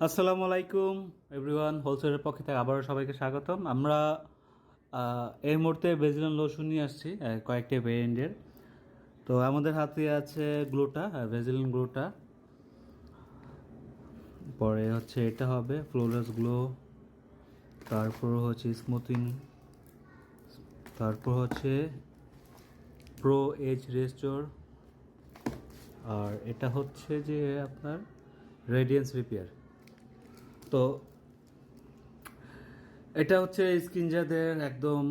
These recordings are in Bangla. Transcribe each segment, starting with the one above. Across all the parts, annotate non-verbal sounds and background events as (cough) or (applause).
আসসালামু আলাইকুম এভরিওয়ান হোলসেলের পক্ষে থেকে আবারও সবাইকে স্বাগতম। আমরা এই মুহূর্তে বেজিলান লোশন নিয়ে আসছি কয়েকটি ভেরিয়েন্টের তো আমাদের হাতে আছে গ্লোটা ভেজিলিন গ্লোটা। পরে হচ্ছে এটা হবে ফ্লোলেস গ্লো তারপর হচ্ছে স্মুথিং তারপর হচ্ছে প্রো এজ রেস্টোর আর এটা হচ্ছে যে আপনার রেডিয়েন্স রিপেয়ার তো এটা হচ্ছে স্কিন যাদের একদম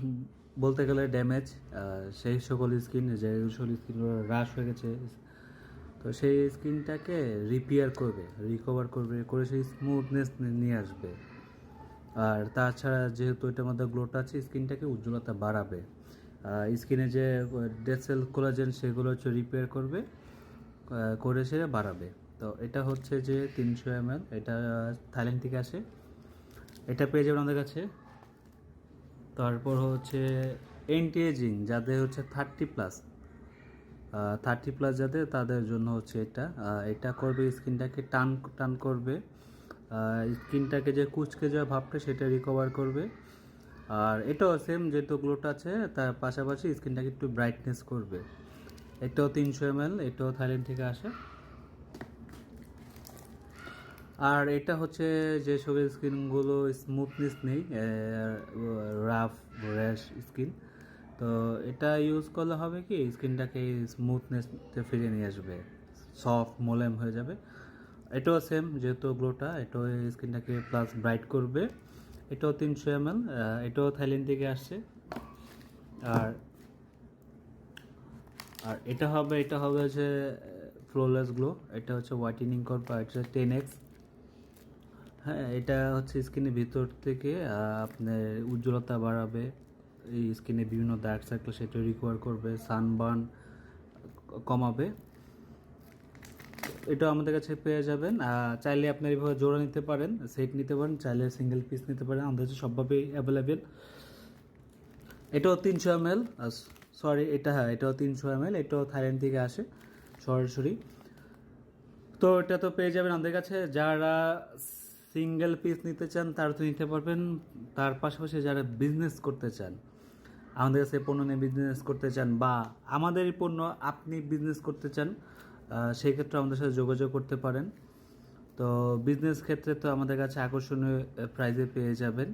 (clears throat) বলতে গেলে ড্যামেজ সেই সকল স্কিন যে সকল স্কিন হ্রাস হয়ে গেছে, তো সেই স্কিনটাকে রিপেয়ার করবে রিকভার করবে, করে সেই স্মুথনেস নিয়ে আসবে। আর তাছাড়া যেহেতু এটার মধ্যে গ্লোটা আছে স্কিনটাকে উজ্জ্বলতা বাড়াবে। স্কিনে যে ডেসেল কোলাজেন সেগুলো হচ্ছে রিপেয়ার করবে করে সে বাড়াবে। তো এটা হচ্ছে যে তিনশো এম এটা থাইল্যান্ড থেকে আসে। এটা পেয়ে যাবেন আমাদের কাছে। তারপর হচ্ছে এন্টি এজিং যাদের হচ্ছে থার্টি প্লাস। থার্টি প্লাস যাদের, তাদের জন্য হচ্ছে এটা। এটা করবে, স্কিনটাকে টান টান করবে। স্কিনটাকে যে কুচকে যাওয়া ভাবটা, সেটা রিকভার করবে। আর এটাও সেম যেহেতু গ্লোটা আছে, তার পাশাপাশি স্কিনটাকে একটু ব্রাইটনেস করবে। এটাও তিনশো এম এল এটাও থাইল্যান্ড থেকে আসে। আর এটা হচ্ছে যে সব স্কিনগুলো স্মুথনেস নেই রাফ র্যাশ স্কিন তো এটা ইউজ করলে হবে কি স্কিনটাকে স্মুথনেস ফিরে নিয়ে আসবে। সফট মোলেম হয়ে যাবে। এটাও সেম যেহেতু গ্লোটা, এটাও স্কিনটাকে প্লাস ব্রাইট করবে। এটাও তিনশো এম এল এটাও থাইল্যান্ড থেকে আসছে। আর আর এটা হবে এটা হবে হচ্ছে ফ্লোলেস গ্লো এটা হচ্ছে হোয়াইটেনিং আর এটা টেন এক্স হ্যাঁ এটা হচ্ছে স্কিনের ভিতর থেকে আপনার উজ্জ্বলতা বাড়াবে। এই স্কিনে বিভিন্ন দাগ সার্কেল সেটা রিকভার করবে সানবার্ন কমাবে। এটা আমাদের কাছে পেয়ে যাবেন। চাইলে আপনার এইভাবে জোড়া নিতে পারেন সেট নিতে পারেন, চাইলে সিঙ্গেল পিস নিতে পারেন, আমাদের কাছে সবভাবেই অ্যাভেলেবেল এটাও তিনশো এম এল সরি এটা হ্যাঁ এটাও তিনশো এম এল এটাও থাইল্যান্ড থেকে আসে, সরাসরি। তো এটা তো পেয়ে যাবেন আমাদের কাছে। যারা সিঙ্গেল পিস নিতে চান, তারা তো নিতে পারবেন। তার পাশাপাশি যারা বিজনেস করতে চান, আমাদের কাছে পণ্য নিয়ে বিজনেস করতে চান বা আমাদের পণ্য আপনি বিজনেস করতে চান সেই ক্ষেত্রে আমাদের সাথে যোগাযোগ করতে পারেন। তো বিজনেস ক্ষেত্রে তো আমাদের কাছে আকর্ষণীয় প্রাইজে পেয়ে যাবেন।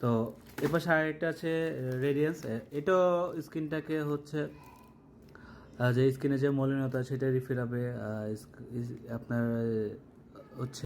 তো এবার আরেকটা আছে রেডিয়েন্স এটাও স্কিনটাকে হচ্ছে যে স্কিনে যে মলিনতা, সেটা রিফিল হবে আপনার হচ্ছে